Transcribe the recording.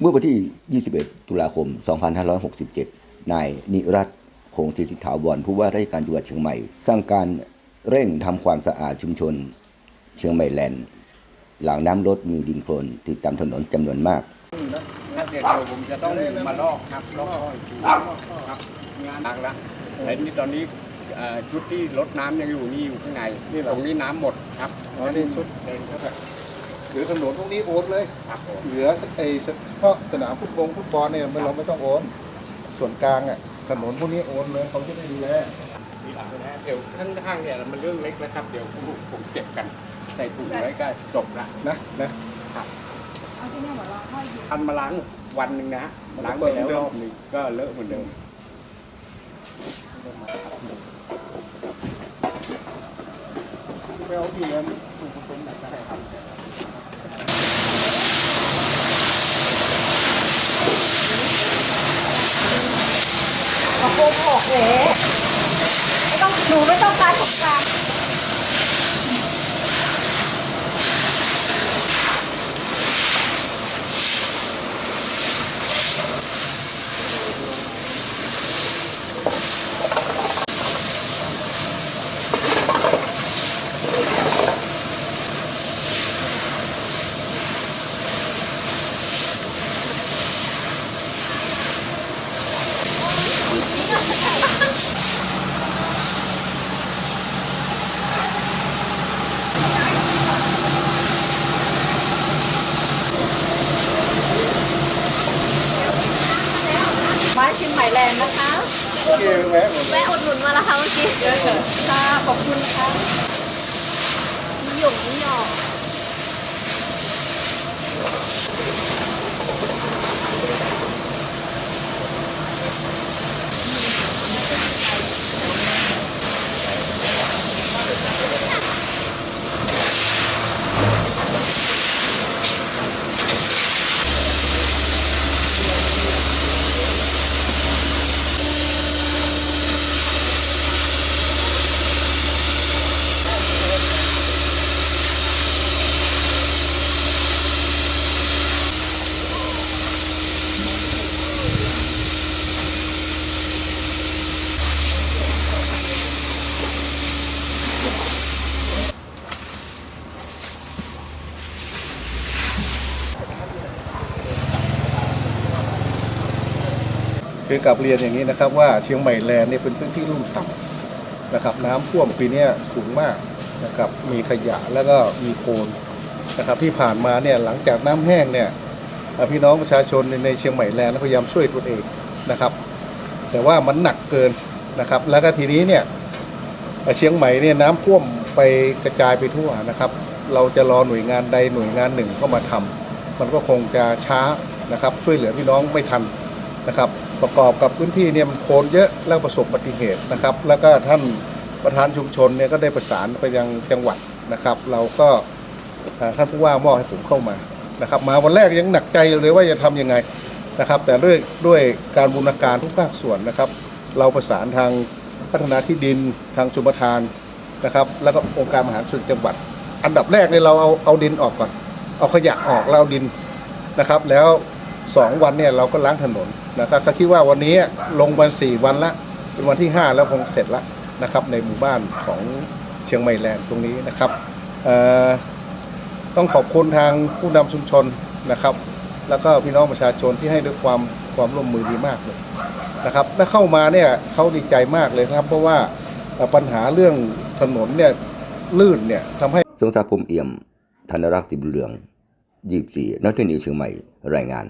เมื่อวันที่ 21 ตุลาคม 2567 นายนิรัตคงสิทธิถาวรผู้ว่าราชการจังหวัดเชียงใหม่ สั่งการเร่งทำความสะอาดชุมชน เชียงใหม่แลนด์หลังน้ำลดมีดินโคลนติดตามถนนจำนวนมากถ้าเดี๋ยวผมจะต้องมาลอกครับลอกครับงานหนักละแต่นี่ตอนนี้ชุดที่รดน้ำยังอยู่นี่อยู่ข้างในตรงนี้น้ำหมดครับอ๋อนี่ชุดเดินเข้าไป รือถนนพวกนี้โอนเลย ครับผมเหลือไอ้เฉพาะสนามฟุตบอลฟุตบอลเนี่ยมันเราไม่ต้องโอน ส่วนกลางอะถนนพวกนี้โอนเลยเขาจะได้ดูแลทีหลังนะเดี๋ยวข้างๆเนี่ยมันเรื่องเล็กแล้วครับ เดี๋ยวผมเก็บกันใส่ถุงไว้ก็จบละนะนะเอาที่เนี่ยเหมือนเราห้อยอยู่ทันมาล้างวันหนึ่งนะฮะล้างไปแล้วรอบหนึ่งก็เลอะเหมือนเดิมไปเอาที่นั้นถูกผสมหนักได้ครับ กระ โปรงออกเอ๋ไม่ต้องหนูไม่ต้องการสงกรามายแลนด์นะคะแวะหมดแม่อุดหนุนมาแล้วค่ะเมื่อกี้ค่ะขอบคุณค่ะนิยมนิยม คือกลับเรียนอย่างนี้นะครับว่าเชียงใหม่แลนด์เนี่ยเป็นพื้นที่ลุ่มต่ำนะครับ น้ำท่วมปีนี้สูงมากนะครับมีขยะแล้วก็มีโคลนนะครับที่ผ่านมาเนี่ยหลังจากน้ำแห้งเนี่ยพี่น้องประชาชนในเชียงใหม่แลนด์พยายามช่วยตัวเองนะครับ แต่ว่ามันหนักเกินนะครับ แล้วก็ทีนี้เนี่ยเชียงใหม่เนี่ยน้ำท่วมไปกระจายไปทั่วนะครับ เราจะรอหน่วยงานใดหน่วยงานหนึ่งเข้ามาทำมันก็คงจะช้านะครับ ช่วยเหลือพี่น้องไม่ทันนะครับ ประกอบกับพื้นที่เนี่ยมันโคลนเยอะแล้วประสบอุบัติเหตุนะครับ แล้วก็ท่านประธานชุมชนเนี่ยก็ได้ประสานไปยังจังหวัดนะครับ เราก็ท่านผู้ว่ามอบให้ผมเข้ามานะครับ มาวันแรกยังหนักใจเลยว่าจะทำยังไงนะครับ แต่ด้วยด้วยการบูรณาการทุกภาคส่วนนะครับ เราประสานทางพัฒนาที่ดินทางชุมทานนะครับ แล้วก็องค์การมหาส่วนจังหวัด อันดับแรกเนี่ยเราเอาเอาดินออกก่อนเอาขยะออกแล้วเอาดินนะครับ แล้วสองวันเนี่ยเราก็ล้างถนน นะครับก็คิดว่าวันนี้ลงวันสี่วันละเป็นวันที่ห้าแล้วคงเสร็จละนะครับในหมู่บ้านของเชียงใหม่แลนด์ตรงนี้นะครับต้องขอบคุณทางผู้นำชุมชนนะครับ แล้วก็พี่น้องประชาชนที่ให้ด้วยความความร่วมมือดีมากเลยนะครับถ้าเข้ามาเนี่ยเขาดีใจมากเลยนะครับ เพราะว่าปัญหาเรื่องถนนเนี่ยลื่นเนี่ยทำให้ทรงศักดิ์พรมเอี่ยมธนรักษ์ติบุญเรือง24นักเทนนิวเชียงใหม่รายงาน